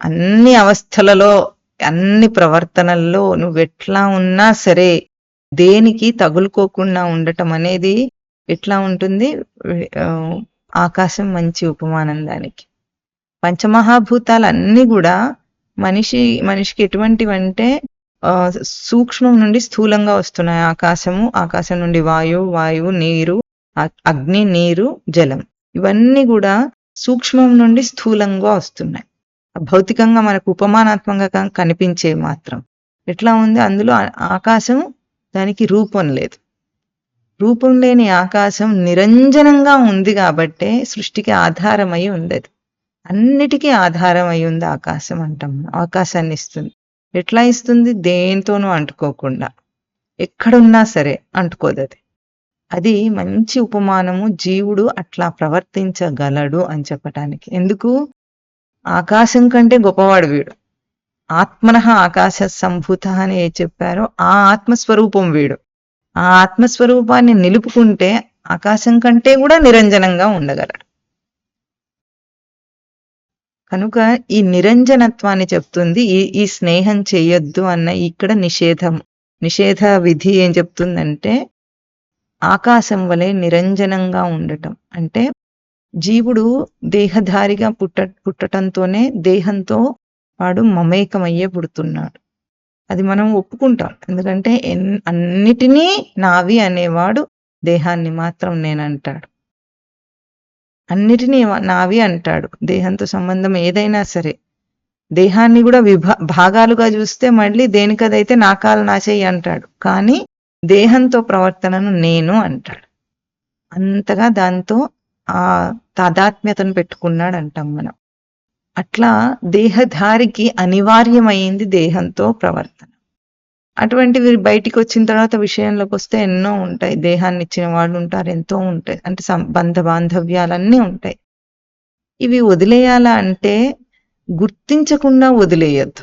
అన్ని అవస్థలలో అన్ని ప్రవర్తనల్లో నువ్వు ఎట్లా ఉన్నా సరే దేనికి తగులుకోకుండా ఉండటం అనేది ఎట్లా ఉంటుంది? ఆకాశం మంచి ఉపమానం దానికి. పంచమహాభూతాలు అన్ని కూడా మనిషి మనిషికి ఎటువంటివంటే ఆ, సూక్ష్మం నుండి స్థూలంగా వస్తున్నాయి. ఆకాశము ఆకాశం నుండి వాయువు వాయువు నీరు అగ్ని నీరు జలం. ఇవన్నీ కూడా సూక్ష్మం నుండి స్థూలంగా వస్తున్నాయి. భౌతికంగా మనకు ఉపమానాత్మకంగా కనిపించే మాత్రం. ఎట్లా ఉంది? అందులో ఆకాశం దానికి రూపం లేదు. రూపం లేని ఆకాశం నిరంజనంగా ఉంది కాబట్టే సృష్టికి ఆధారమై ఉండదు. అన్నిటికీ ఆధారమై ఉంది ఆకాశం అంటాం ఆకాశాన్ని ఇస్తుంది. ఎట్లా ఇస్తుంది? దేంతోనూ అంటుకోకుండా. ఎక్కడున్నా సరే అంటుకోదు అది. అది మంచి ఉపమానము. జీవుడు అట్లా ప్రవర్తించగలడు అని చెప్పటానికి. ఎందుకు? ఆకాశం కంటే గొప్పవాడు వీడు. ఆత్మన ఆకాశ సంభూత అని ఏ చెప్పారో ఆ ఆత్మస్వరూపం వీడు. ఆ ఆత్మస్వరూపాన్ని నిలుపుకుంటే ఆకాశం కంటే కూడా నిరంజనంగా ఉండగలడు. కనుక ఈ నిరంజనత్వాన్ని చెప్తుంది ఈ ఈ స్నేహం చేయొద్దు అన్న ఇక్కడ నిషేధం. నిషేధ విధి ఏం చెప్తుందంటే ఆకాశం వలె నిరంజనంగా ఉండటం. అంటే జీవుడు దేహధారిగా పుట్ట పుట్టటంతోనే దేహంతో వాడు మమేకమయ్యే పుడుతున్నాడు. అది మనం ఒప్పుకుంటాం. ఎందుకంటే ఎన్- అన్నిటినీ నావి అనేవాడు దేహాన్ని మాత్రం నేనంటాడు. అన్నిటినీ నావి అంటాడు. దేహంతో సంబంధం ఏదైనా సరే. దేహాన్ని కూడా విభా భాగాలుగా చూస్తే మళ్ళీ దేనికదైతే నా కాలు నా చెయ్యి అంటాడు. కానీ దేహంతో ప్రవర్తనను నేను అంటాడు. అంతగా దాంతో ఆ తాదాత్మ్యతను పెట్టుకున్నాడు అంటాం మనం. అట్లా దేహధారికి అనివార్యమైంది దేహంతో ప్రవర్తన. అటువంటివి బయటికి వచ్చిన తర్వాత విషయంలోకి వస్తే ఎన్నో ఉంటాయి. దేహాన్ని ఇచ్చిన వాళ్ళు ఉంటారు ఎంతో ఉంటాయి. అంటే బంధ బాంధవ్యాలన్నీ ఉంటాయి. ఇవి వదిలేయాలా అంటే గుర్తించకుండా వదిలేయద్దు.